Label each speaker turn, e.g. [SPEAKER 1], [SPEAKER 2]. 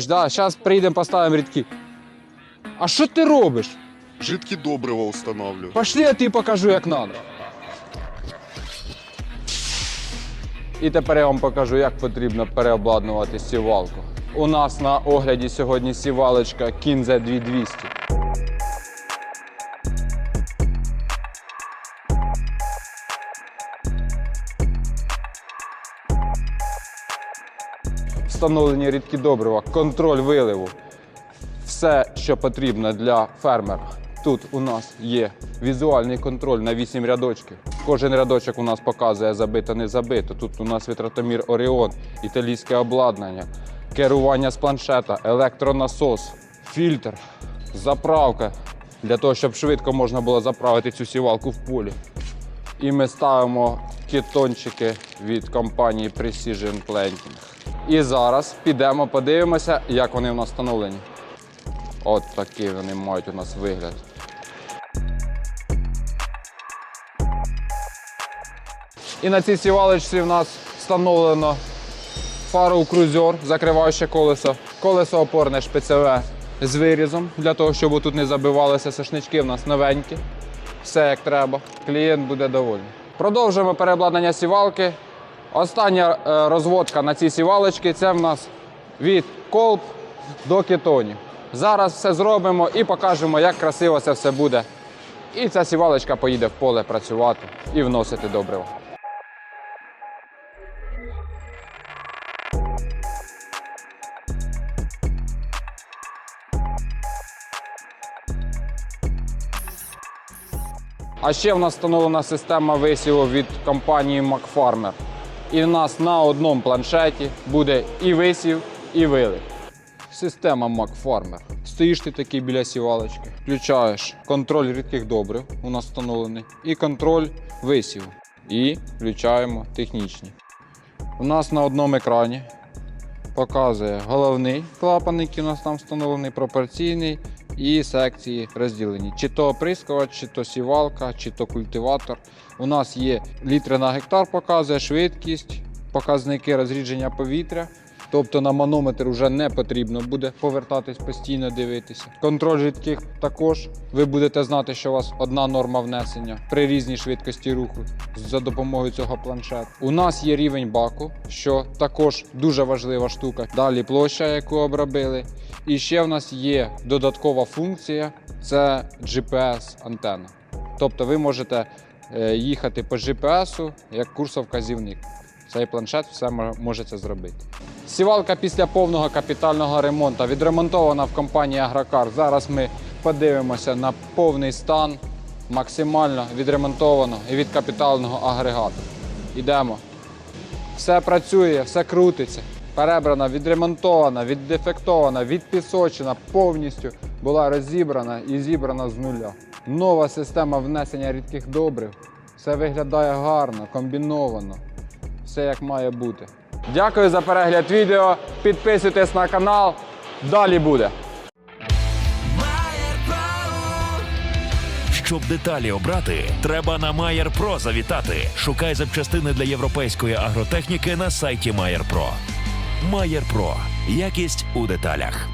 [SPEAKER 1] Да, зараз прийдемо, поставимо рідки. А що ти робиш?
[SPEAKER 2] Жидкі добрива встановлюю.
[SPEAKER 1] Пошли, я тобі покажу, як треба. І тепер я вам покажу, як потрібно переобладнувати сівалку. У нас на огляді сьогодні сівалочка Kinze 2200. Встановлені рідкі добрива, контроль виливу, все, що потрібно для фермера. Тут у нас є візуальний контроль на 8 рядочків. Кожен рядочок у нас показує забито, не забито. Тут у нас витратомір Оріон, італійське обладнання, керування з планшета, електронасос, фільтр, заправка для того, щоб швидко можна було заправити цю сівалку в полі. І ми ставимо кетончики від компанії Precision Planting. І зараз підемо подивимося, як вони в нас встановлені. От такий вони мають у нас вигляд. І на цій сівалочці в нас встановлено фару крузер, закриваюче колесо, колесо опорне шпицеве з вирізом, для того, щоб тут не забивалися сошнички в нас новенькі. Все як треба. Клієнт буде довольний. Продовжуємо переобладнання сівалки. Остання е, розводка на цій сівалочці це в нас від колб до кетонів. Зараз все зробимо і покажемо, як красиво це все буде. І ця сівалочка поїде в поле працювати і вносити добриво. А ще в нас встановлена система висіву від компанії MacFarmer. І в нас на одному планшеті буде і висів, і вилив. Система MacFarmer. Стоїш ти такий біля сівалочки, включаєш контроль рідких добрив, у нас встановлений, і контроль висіву. І включаємо технічні. У нас на одному екрані показує головний клапан, який у нас там встановлений, пропорційний і секції розділені. Чи то оприскувач, чи то сівалка, чи то культиватор. У нас є літри на гектар, показує швидкість, показники розрідження повітря. Тобто на манометр вже не потрібно буде повертатись постійно дивитися. Контроль рідких також. Ви будете знати, що у вас одна норма внесення при різній швидкості руху за допомогою цього планшету. У нас є рівень баку, що також дуже важлива штука. Далі площа, яку обробили. І ще в нас є додаткова функція це GPS-антенна. Тобто ви можете е, їхати по GPS як курсовказівник. Цей планшет все може це зробити. Сівалка після повного капітального ремонту відремонтована в компанії Агрокар. Зараз ми подивимося на повний стан максимально відремонтованого і від капітального агрегату. Йдемо. Все працює, все крутиться. Перебрана, відремонтована, віддефектована, відпісочена, повністю була розібрана і зібрана з нуля. Нова система внесення рідких добрив. Все виглядає гарно, комбіновано. Все як має бути. Дякую за перегляд відео. Підписуйтесь на канал. Далі буде.
[SPEAKER 3] Щоб деталі обрати, треба на Mayer Pro завітати. Шукай запчастини для європейської агротехніки на сайті Mayer Pro. Mayer Про Якість у деталях.